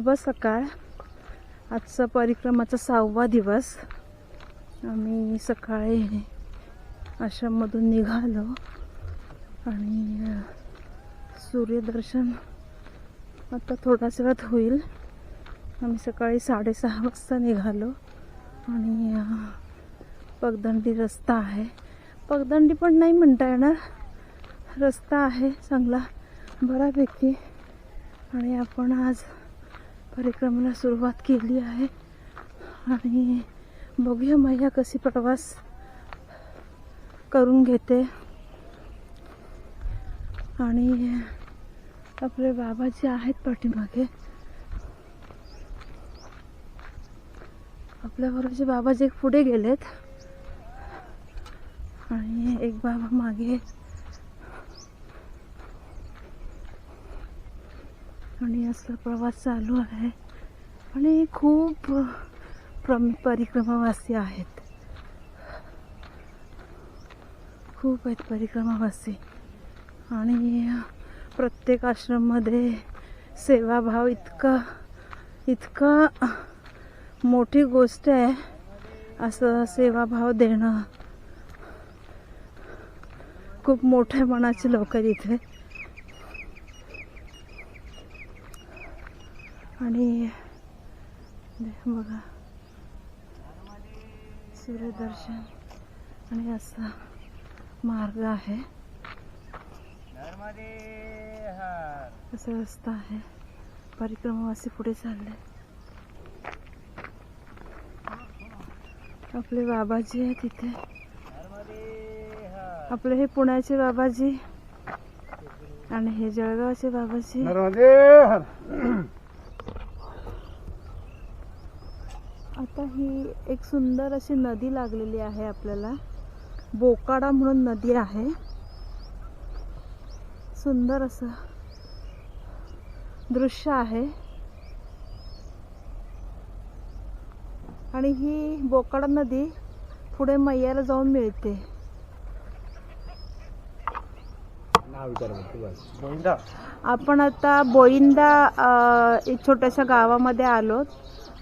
शुभ सकाळ. आजचा परिक्रमाचा सहावा दिवस. आम्ही सकाळी आश्रममधून निघालो आणि सूर्यदर्शन आता थोड्याच वेळात होईल. आम्ही सकाळी साडेसहा वाजता निघालो आणि पगदंडी रस्ता आहे. पगदंडी पण नाही म्हणता येणार. रस्ता आहे चांगला बऱ्यापैकी आणि आपण आज परिक्रमेला सुरुवात केली आहे. आणि बघूया मैया कशी प्रवास करून घेते. आणि आपले बाबाजी आहेत पाठीमागे. आपल्याबरोबरचे बाबाजी एक पुढे गेलेत. आणि एक बाबा मागे आणि असा प्रवास चालू आहे. आणि खूप प्रम परिक्रमावासी आहेत. खूप आहेत परिक्रमावासी. आणि प्रत्येक आश्रममध्ये सेवाभाव इतका इतका मोठी गोष्ट आहे असं सेवाभाव देणं. खूप मोठ्या मनाचे लोक आहेत इथे. आणि बघा. सूर्यदर्शन आणि असा मार्ग आहे. असा रस्ता आहे. परिक्रमावासी पुढे चालले. आपले बाबाजी आहे तिथे. आपले हे पुण्याचे बाबाजी आणि हे जळगावचे बाबाजी. आता ही एक सुंदर अशी नदी लागलेली आहे आपल्याला. बोकाडा म्हणून नदी आहे. सुंदर असं दृश्य आहे. आणि ही बोकाडा नदी पुढे मैयाला जाऊन मिळते. आपण आता बोईंदा अ, एक छोट्याशा गावामध्ये आलो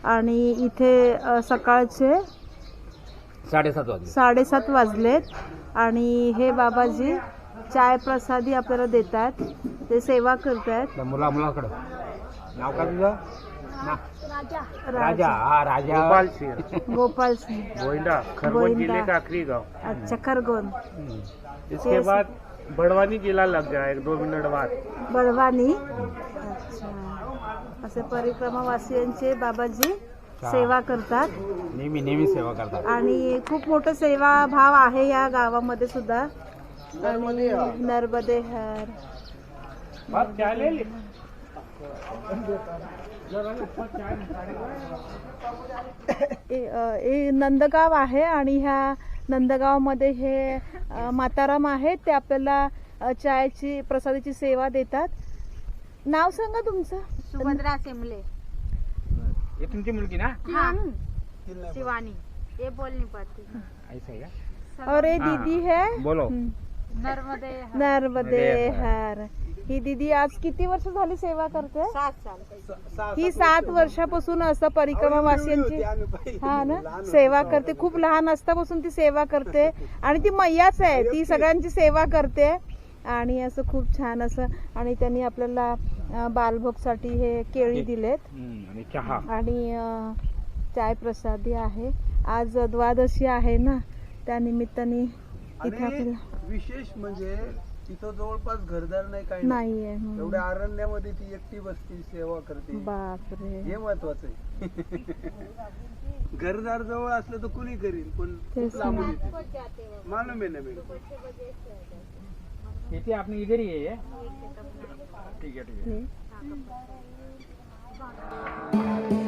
आणि इथे अ, सकाळचे साडेसात वाजले. साडेसात वाजलेत. आणि हे बाबाजी चाय प्रसादी आपल्याला देतात. ते सेवा करतात मुला मुलाकडं. नाव काय तुझं? ना. राजा. राजा. हा राजा. गोपाल सिंह. गोपाल सिंह. गोइंदा खरगोन। जिले का आखिरी गांव? अच्छा खरगोन. हम्म. इसके. बाद बड़वानी जिला लग गया एक दो मिनट बाद. बळवानी अच्छा. असे परिक्रमावासियांचे बाबाजी सेवा करतात. नेहमी नेहमी सेवा करतात. आणि खूप मोठं सेवा भाव आहे या गावामध्ये सुद्धा. आणि नर्मदे हर. हे नंदगाव आहे आणि ह्या नंदगावमध्ये हे माताराम आहेत ते आपल्याला चायची प्रसादाची सेवा देतात. नाव सांगा तुमचं. सुभद्रा सेमले. हे तुमची मुलगी ना? हाँ. शिवानी. ये बोल नहीं पाती ऐसा आहे का? और ये हाँ, दीदी है. बोलो. हम्म. नर्मदे नर्मदे नर्मदे हर. ही दीदी आज किती वर्ष झाली सेवा करते? सात साल. ही सात वर्षापासून असं परिक्रमावासियांची हा ना? सेवा करते. खूप लहान असतापासून ती सेवा करते. आणि ती मैयाच आहे. ती सगळ्यांची सेवा करते. आणि असं खूप छान असं आणि त्यांनी आपल्याला बालभोगसाठी हे केळी दिलेत. आणि चहा. आणि चाय प्रसादी आहे. आज द्वादशी आहे ना त्या निमित्ताने इथे आपल्याला विशेष म्हणजे तिथं जवळपास घरदार नाही काही नाही. नाहीये. एवढ्या अरण्यामध्ये ती एकटी बसती सेवा करते. बापरे. हे महत्वाचं आहे. घरदार जवळ असलं तर कुणी करीन पण मालूम आहे ना मॅडम येते आपण इधर ही आहे. ठीक आहे ठीक आहे. हे.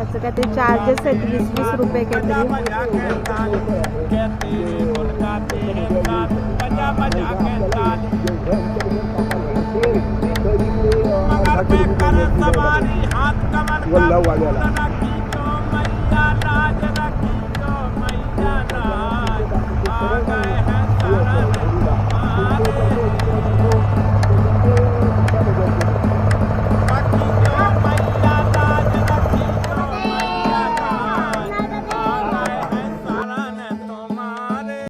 त्याचं काय ते चार्जेस आहेत वीस वीस रुपये काहीतरी. वल्लभ वाल्याला